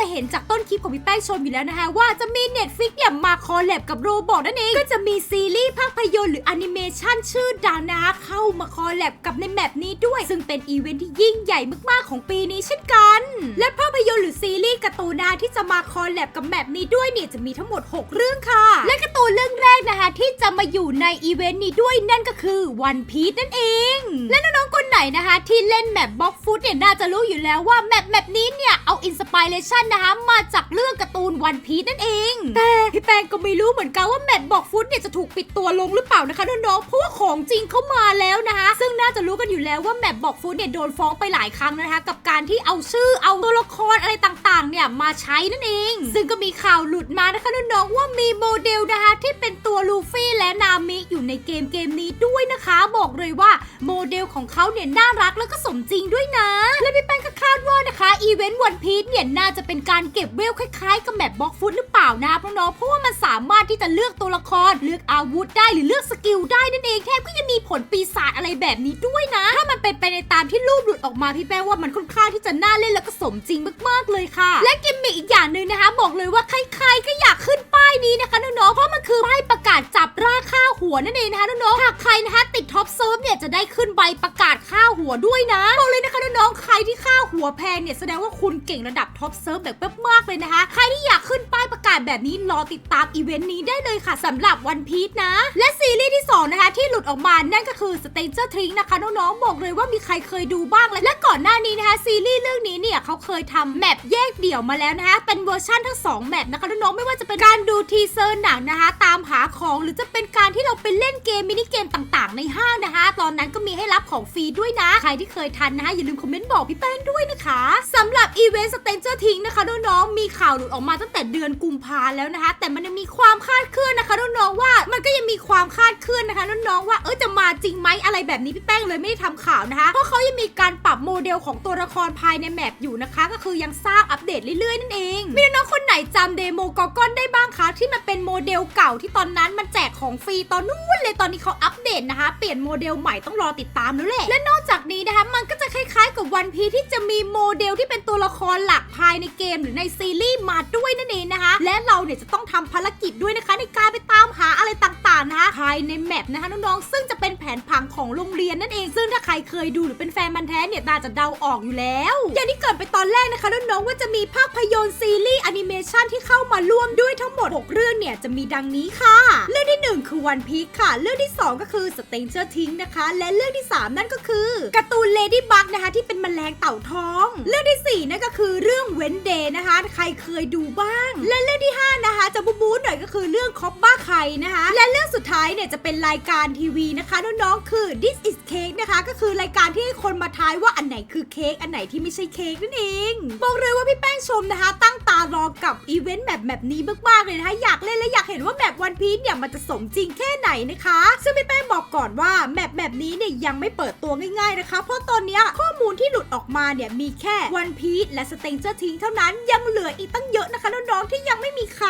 จะเห็นจากต้นคลิปของพี่แป้งชมอยู่แล้วนะคะว่าจะมี Netflix เนี่ยมาคอลแลบกับโรบอทนั่นเอง ก็จะมีซีรีส์ภาพยนตร์หรือแอนิเมชันชื่อดังนะคะเข้ามาคอลแลบกับในแมปนี้ด้วย ซึ่งเป็นอีเวนท์ที่ยิ่งใหญ่มากๆของปีนี้เช่นกัน และภาพยนตร์หรือซีรีส์การ์ตูนนะที่จะมาคอลแลบกับแมปนี้ด้วยเนี่ยจะมีทั้งหมด 6 เรื่องค่ะ และการ์ตูนเรื่องแรกนะคะที่จะมาอยู่ในอีเวนต์นี้ด้วยนั่นก็คือ One Piece นั่นเอง และน้องๆคนไหนนะคะที่เล่นแมปบ็อกฟุตเนี่ยน่าจะรู้อยู่แล้วว่าแมปแมปนี้เนี่ยเอาอินสปิเรชันนะคะมาจากเรื่องการ์ตูน One Piece นั่นเอง แต่พี่แปงก็ไม่รู้เหมือนกันว่าแมปบ็อกฟุตเนี่ยจะถูกปิดตัวลงหรือเปล่านะคะน้องๆเพราะว่าของจริงเข้ามาแล้วนะคะ ซึ่งน่าจะรู้กันอยู่แล้วว่าแมปบ็อกฟุตเนี่ยโดนฟ้องไปหลายครั้งนะคะ กับการที่เอาชื่อเอาตัวละครอะไรต่างๆ เนี่ยมาใช้นั่นเอง ซึ่งก็มีข่าวหลุดมานะคะน้องๆว่ามีโมเดลนะคะที่เป็นตัวลูฟี่และนามิ อยู่ในเกมเกมนี้ด้วยนะคะ บอกเลยว่าโมเดลของเขาเนี่ยน่ารักแล้วก็สมจริงด้วยนะ และพี่แป้งก็คาดว่านะคะอีเวนต์วันพีชเนี่ยน่าจะเป็นการเก็บเวลคล้ายๆกับแมปบ็อกฟุตหรือเปล่านะน้องๆเพราะว่ามันสามารถที่จะเลือกตัวละครเลือกอาวุธได้หรือเลือกสกิลได้นั่นเองแถมก็ยังมีผลปีศาจอะไรแบบนี้ด้วยนะ ถ้ามันเป็นไปในตามที่รูปหลุดออกมาพี่แป้งว่ามันค่อนข้างที่จะน่าเล่นแล้วก็สมจริงมากๆเลยค่ะ และกิมมิคอีกอย่างหนึ่งนะคะ บอกเลยว่าใครๆก็อยากขึ้นป้ายนี้นะคะน้องๆเพราะมันคือป้ายประกาศจับราค่าหัวนั่นเองนะคะน้องๆหากใครนะคะติดท็อปเซิร์ฟเนี่ยจะได้ขึ้นใบประกาศค่าหัวด้วยนะบอกเลยนะคะน้องๆใครที่ค่าหัวแพงเนี่ยแสดงว่าคุณเก่งระดับท็อปเซิร์ฟแบบมากๆเลยนะคะ ใครที่อยากขึ้นป้ายประกาศแบบนี้รอติดตามอีเวนต์นี้ได้เลยค่ะสำหรับวันพีชนะ และซีรีส์ที่ สองนะคะ ที่หลุดออกมานั่นก็คือ Stranger Things นะคะ น้องๆ บอกเลยว่ามีใครเคยดูบ้างและและก่อนหน้านี้นะคะ ซีรีส์เรื่องนี้เนี่ยเขาเคยทำแมปแยกเดี่ยวมาแล้วนะคะ เป็นเวอร์ชั่นทั้งสองแมปนะคะ น้องๆ ไม่ว่าจะเป็นการดูทีเซอร์หนังนะคะ ตามหาของหรือจะเป็นการที่เราไปเล่นเกมมินิเกมต่างๆ ในห้างนะคะ ตอนนั้นก็มีให้รับของฟรีด้วยนะ ใครที่เคยทันนะคะอย่าลืมคอมเมนต์บอกพี่แป้งด้วยนะคะสำหรับอีเวนต์ Stranger Things นะคะน้องๆมีข่าวหลุดออกมาตั้งแต่เดือนกุมภาแล้วนะคะ แต่มันยังมีความคาดเคลื่อนนะคะน้องๆว่ามันก็ยังมีความคาดเคลื่อนนะคะน้องๆว่าเออจะมาจริงไหมอะไรแบบนี้พี่แป้งเลยไม่ได้ทำข่าวนะคะ เพราะเขายังมีการปรับโมเดลของตัวละครภายในแมปอยู่นะคะ ก็คือยังสร้างอัปเดตเรื่อยๆนั่นเองมีน้องคนไหนจำเดโมกอกอนได้บ้างคะที่มันเป็นโมเดลเก่าที่ตอนนั้นมันแจกของฟรีตอนนู้นเลยตอนนี้เขาอัปเดตนะคะ เปลี่ยนโมเดลใหม่ต้องรอติดตามแล้วแหละและนอกจากนี้นะคะมันก็จะคล้ายๆ กับวันพีที่จะมีโมเดลที่เป็นตัวละครหลักภายในเกมหรือในซีรีส์มาด้วยนั่นเองนะคะ และเราเนี่ยจะต้องทำภารกิจด้วยนะคะในการไปตามหาอะไรต่างๆนะคะภายในแมปนะคะน้องๆซึ่งจะเป็นแผนผังของโรงเรียนนั่นเอง ซึ่งถ้าใครเคยดูหรือเป็นแฟนมันแท้เนี่ยน่าจะเดาออกอยู่แล้ว อย่างที่เกิดไปตอนแรกนะคะน้องๆว่าจะมีภาพยนตร์ซีรีส์แอนิเมชันที่เข้ามาร่วมด้วยทั้งหมด 6 เรื่องเนี่ยจะมีดังนี้ค่ะ เรื่องที่ 1 คือ One Piece ค่ะ เรื่องที่ 2 ก็คือ Stranger Things นะคะ และเรื่องที่ 3 นั่นก็คือการ์ตูน Ladybug นะคะที่เป็นแมลงเต่าทอง เรื่องทีสี่4นั่นก็คือเรื่อง Wednesday นะคะ ใครเคยดูบ้าง และเรื่องที่ 5 นะคะ จะบูบูหน่อยก็คือเรื่องคอปบ้าไข่นะคะ และเรื่องสุดท้ายเนี่ยจะเป็นรายการทีวีนะคะน้องๆคือ This is Cake นะคะ ก็คือรายการที่ให้คนมาทายว่าอันไหนคือเค้กอันไหนที่ไม่ใช่เค้กนั่นเองบอกเลยว่าพี่แป้งชมนะคะ ตั้งตารอกับอีเวนต์แบบแบบนี้มากๆเลยนะคะอยากเล่นและอยากเห็นว่าแบบวันพี e เนี่ยมันจะสมจริงแค่ไหนนะคะ ซึ่งพี่แป้งบอกก่อนว่าแมปแบบนี้เนี่ยยังไม่เปิดตัวง่ายๆนะคะ เพราะตอนนี้ข้อมูลที่หลุดออกมาเนี่ยมีแค่ One Piece และ Stranger Things เท่านั้นยังเหลืออีกตั้งเยอะ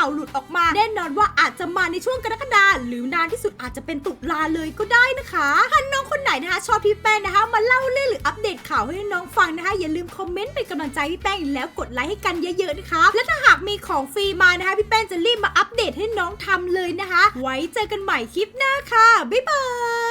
าวหลุดออกมา แน่นอนว่าอาจจะมาในช่วงกรกฎาคมหรือนานที่สุดอาจจะเป็นตุลาเลยก็ได้นะคะถ้าน้องคนไหนนะคะ ชอบพี่แป้งนะคะ มาเล่าเรื่องหรืออัปเดตข่าวให้น้องฟังนะคะ อย่าลืมคอมเมนต์เป็นกำลังใจพี่แป้งแล้วกดไลค์ให้กันเยอะๆนะคะ และถ้าหากมีของฟรีมานะคะ พี่แป้งจะรีบมาอัปเดตให้น้องทำเลยนะคะ ไว้เจอกันใหม่คลิปหน้าค่ะบ๊ายบาย